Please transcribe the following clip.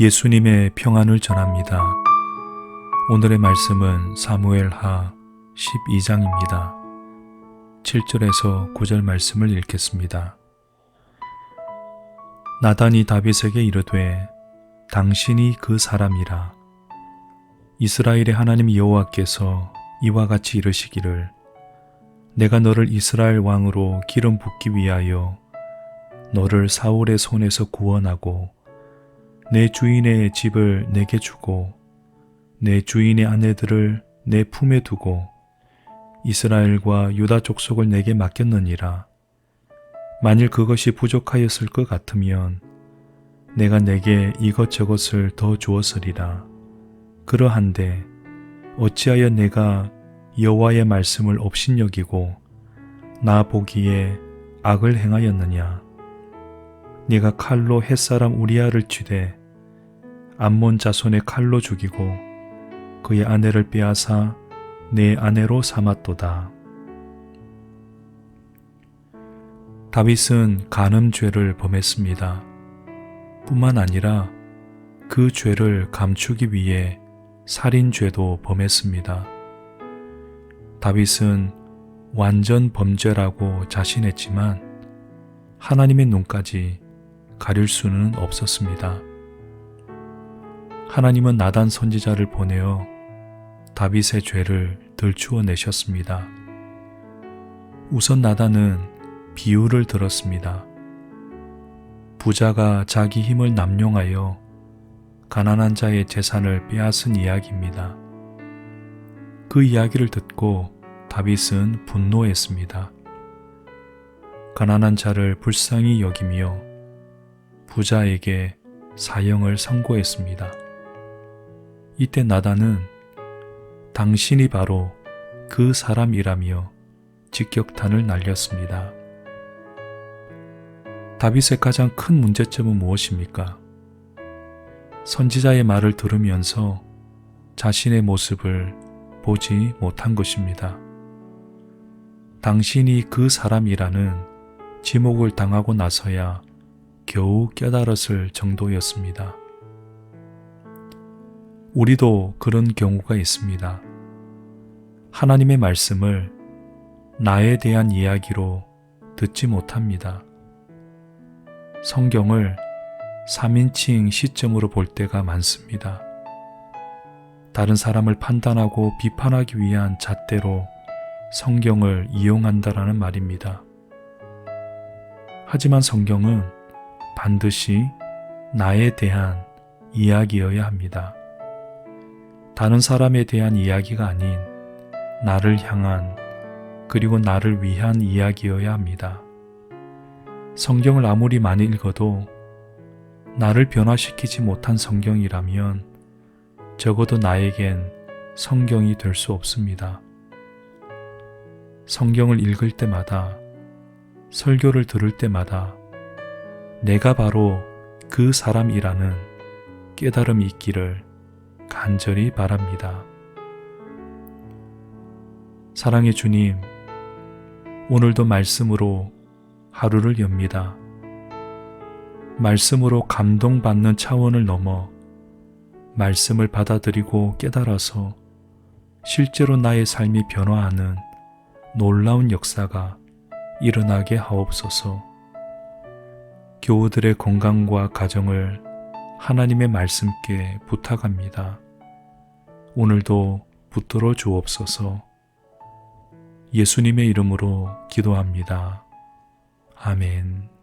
예수님의 평안을 전합니다. 오늘의 말씀은 사무엘하 12장입니다. 7절에서 9절 말씀을 읽겠습니다. 나단이 다윗에게 이르되 당신이 그 사람이라 이스라엘의 하나님 여호와께서 이와 같이 이르시기를 내가 너를 이스라엘 왕으로 기름 붓기 위하여 너를 사울의 손에서 구원하고 내 주인의 집을 내게 주고 내 주인의 아내들을 내 품에 두고 이스라엘과 유다 족속을 내게 맡겼느니라. 만일 그것이 부족하였을 것 같으면 내가 내게 이것저것을 더 주었으리라. 그러한데 어찌하여 내가 여호와의 말씀을 업신여기고 나 보기에 악을 행하였느냐? 네가 칼로 햇사람 우리아를 치되 암몬 자손의 칼로 죽이고 그의 아내를 빼앗아 내 아내로 삼았도다. 다윗은 간음죄를 범했습니다. 뿐만 아니라 그 죄를 감추기 위해 살인죄도 범했습니다. 다윗은 완전 범죄라고 자신했지만 하나님의 눈까지 가릴 수는 없었습니다. 하나님은 나단 선지자를 보내어 다윗의 죄를 들추어 내셨습니다. 우선 나단은 비유를 들었습니다. 부자가 자기 힘을 남용하여 가난한 자의 재산을 빼앗은 이야기입니다. 그 이야기를 듣고 다윗은 분노했습니다. 가난한 자를 불쌍히 여기며 부자에게 사형을 선고했습니다. 이때 나단은 당신이 바로 그 사람이라며 직격탄을 날렸습니다. 다윗의 가장 큰 문제점은 무엇입니까? 선지자의 말을 들으면서 자신의 모습을 보지 못한 것입니다. 당신이 그 사람이라는 지목을 당하고 나서야 겨우 깨달았을 정도였습니다. 우리도 그런 경우가 있습니다. 하나님의 말씀을 나에 대한 이야기로 듣지 못합니다. 성경을 3인칭 시점으로 볼 때가 많습니다. 다른 사람을 판단하고 비판하기 위한 잣대로 성경을 이용한다라는 말입니다. 하지만 성경은 반드시 나에 대한 이야기여야 합니다. 다른 사람에 대한 이야기가 아닌 나를 향한 그리고 나를 위한 이야기여야 합니다. 성경을 아무리 많이 읽어도 나를 변화시키지 못한 성경이라면 적어도 나에겐 성경이 될 수 없습니다. 성경을 읽을 때마다 설교를 들을 때마다 내가 바로 그 사람이라는 깨달음이 있기를 간절히 바랍니다. 사랑의 주님, 오늘도 말씀으로 하루를 엽니다. 말씀으로 감동받는 차원을 넘어 말씀을 받아들이고 깨달아서 실제로 나의 삶이 변화하는 놀라운 역사가 일어나게 하옵소서. 교우들의 건강과 가정을 하나님의 말씀께 부탁합니다. 오늘도 붙들어 주옵소서. 예수님의 이름으로 기도합니다. 아멘.